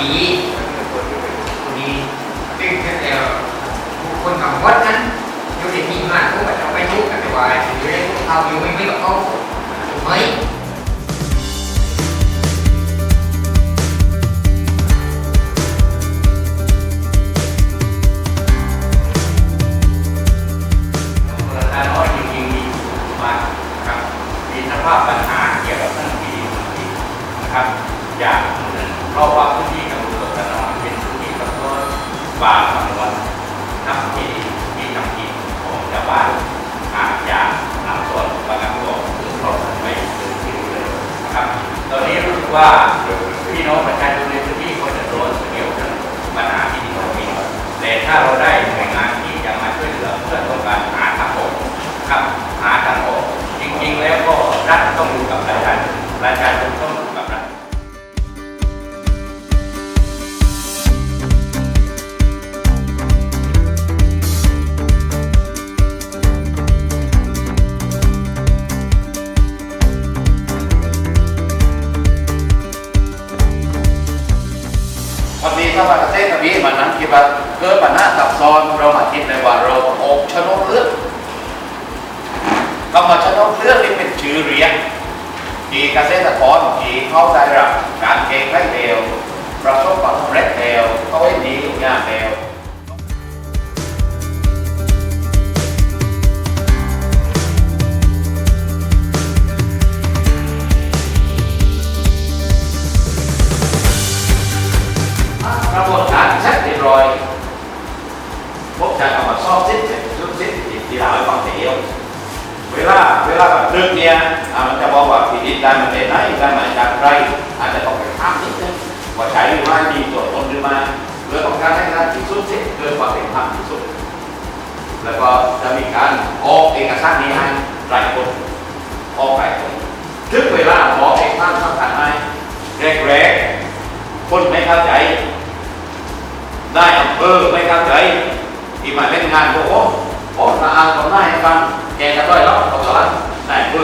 องจังหวัดกระบี่กระบี่ซึ่งเอ่อคนขับรถนั้นอยู่ในที่มากพวกมันจะไปยุ่งกันไปว่าอยู่ในพวกเราอยู่ไม่ไม่กับเขาไหม ว่าพี่น้องประชาชนในพื้นที่เขาจะโดนเกี่ยวกับปัญหาที่ดินของพี่แต่ถ้าเราได้หน่วยงานที่จะมาช่วยเหลือเพื่อต้องการหาทางออกครับ มันนั้นคิดว่าเกิดปัญหาซับซ้อนเรามาคิดในว่าเราออกชนกเลือกคำว่าชนกเลือกนี่เป็นชื่อเรียกที่เกษตรกรที่เขาได้รับ กเนี่ยมันจะบอกว่าที่ดินได้มันเป็นไหนได้มาจากใครอาจจะต้องไปถามนิดนึงว่าใช้หรือไม่มีตัวตนหรือไม่เพื่อต้องการให้การที่สุดเสร็จเกิดความเป็นธรรมที่สุด แล้วก็จะมีการออกเอกสารนี้ให้หลายคนออกหลายคนถึงเวลาออกเอกสารสำคัญไหมแรกๆคนไม่เข้าใจ ได้อำเภอไม่เข้าใจที่มาเล่นงานพวกผมผมมาอ่านตอนหน้าให้ฟังแกจะด้อยแล้ว ตอนหลังนายอำเภอเ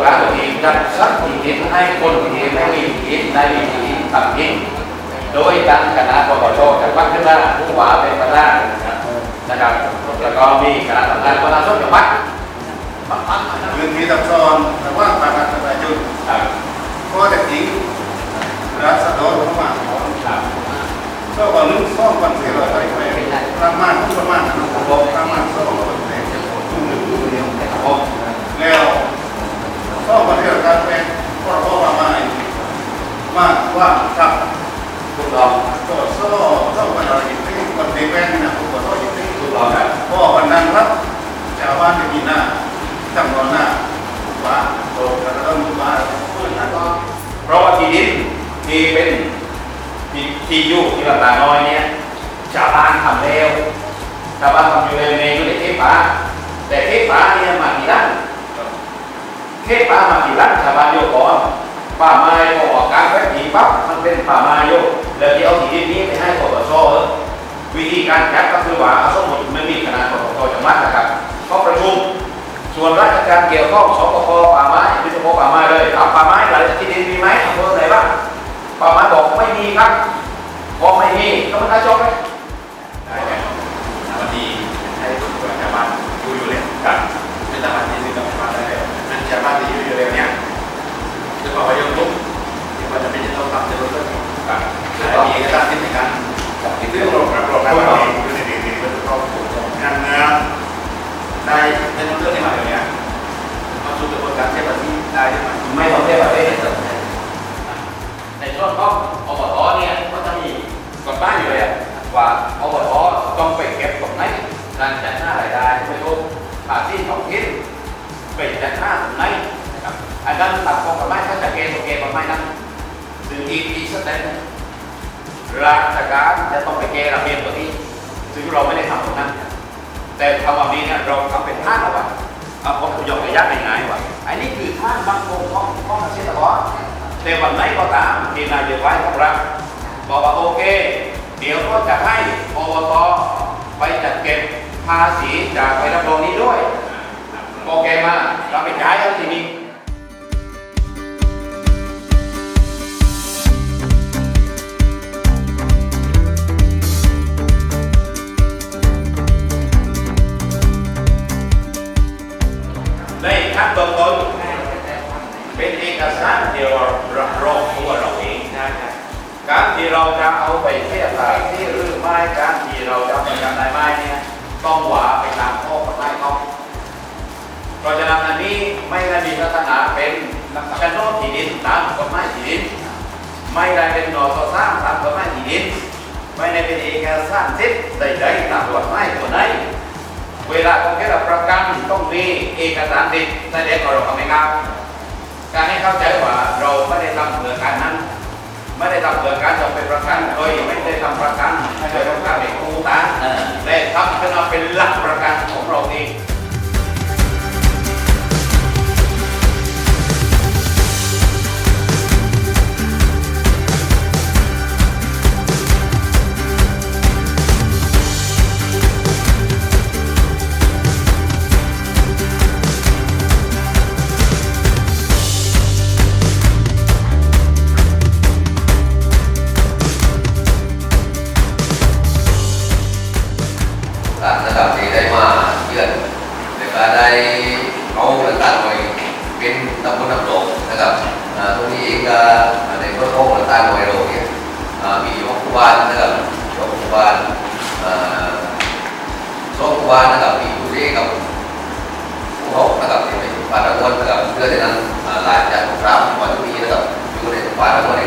เป็นโครงการที่จัดสรรที่ดินให้คนที่ไม่มีที่ดินมีที่ดินทำกินโดยตั้งคณะปตชจังหวัดขึ้นมาผู้ว่าเป็นประธานนะครับ แล้วก็มีคณะทำงานประชานจังหวัดมาตั้งมาตั้งพื้นที่ซับซ้อนแต่ว่าประชานประชาชนครับก็จะทิ้งรัศดรเข้ามาก็ว่านึ่งซ่อมกันเสียเลยไปประมาณทุกประมาณนะครับบอกประมาณซ่อมกันเสียทุ่มหนึ่งทุ่มเดียว ครับผม แล้วซ่อมกันเสียการเป็นพรบประมาณมากว่ากับ ถูกต้อง ก็ซ่อซ่อมกันอะไรอย่างนี้คนในแป้งนะผมก็ซ่อมอย่างนี้ ถูกต้องครับ ก็วันนั้นครับช ข้านจะมีหน้าจำนวนหน้าว่าโตกระต้นว่าเพื่อนนั้นก็เพราะว่าที่ดินที่เป็นที่ที่อยู่ที่ราคาน้อยเนี่ยชาวบ้านทำเร็วชาวบ้านทำอยู่ในในอยู่ในเทพป่าแต่เทพป่าเนี่ยมากี่ด้านเทพป่ามากี่ด้านชาวบ้านโยกก่อนป่าไม้พอออกการแป๊บทีปั๊บมันเป็นป่าไม้โยกแล้วที่เอาที่ดินนี้ไปให้ปตชเออวิธีการจัดก็คือว่าเอาสมมติไม่ การเกี่ยวข้องสปปป่าไม้วิศวป่าไม้เลยเอาป่าไม้หลายที่ดินมีไหมอำเภอไหนบ้างป่าไม้บอกไม่มีครับบอกไม่มีก็มันได้จบไหมได้แล้ววันนี้ให้ตัวชาวบ้านดูอยู่เลยครับเป็นตลาดที่ซื้อกับชาวบ้าได้แล้วนั่นชาวบ้านที่อยู่อยู่เลยเนี่ยจะบอกว่ายังลุกที่ว่าจะเป็นจะต้องตัดจะลดเรื่องครับและมีเอการที่ในการที่ซื้อโรงรับรองได้ว่าอยู่ในดี ได้ไม่ต้องเทียบประเทศในช่วงก็อบตเนี่ยก็จะมีกฎบ้ายอยู่เลยว่าอบตต้องไปเก็บตรงไหนการจัดหน้ารายได้ไม่ต้องภาษีของทิ้นไปจัดหน้าตรงไหนนะครับอันนั้นตัดของกฎไมายถ้าจะเกณฑ์ตัวเกัฑ์มานั้นถึงอีกอีกสเดือนราชการจะต้องไปเกณฑ์ระเบียบตัวนี้ซึ่งเราไม่ได้ทำตรงนั้นแต่ทำแบบนี้เนี่ยเราทำเป็นท่าเอาไว้เอาผมยกระยะง่ายๆไว้ อันนี้คือท่านบางองค์ของของเกษตรกรแต่วันไหนก็ตามที่นายเดไว้ของเราบอกว่าโอเค เดี๋ยวก็จะให้อบตไปจัดเก็บภาษีจากใบรับรองนี้ด้วยโอเคมาเราไปจ่ายเอาทีนี้ ต้องหวาไปตามข้อกฎหมายเขาเพราะฉะนั้นอันนี้ไม่ได้มีลักษณะเป็นโฉนดที่ดินตามกฎหมายที่ดิน ไม่ได้เป็นนอสสร้างตามกฎหมายที่ดิน ไม่ได้เป็นเอกสารสิทธิ์ใดๆตามกฎหมายตัวไหนเวลาของแค่เราประกันต้องมีเอกสารสิทธิ์แสดงว่าเราทำไม่งามการให้เข้าใจว่าเราไม่ได้ทำเพื่อการนั้น ไม่ได้ทำเพื่อการจะเป็นประกันโดยไม่ได้ทำประกันโดยประกันเป็นครูตาแต่ทำขึ้นมาเป็นหลักประกันของเราเองต่าง ว่านะครับมีดูเร่กับผู้หกนะครับที่เป็นปาระโกนนะครับเพื่อในนั้นหลายจากของเราวันที่นะครับอยู่ในปาระโกน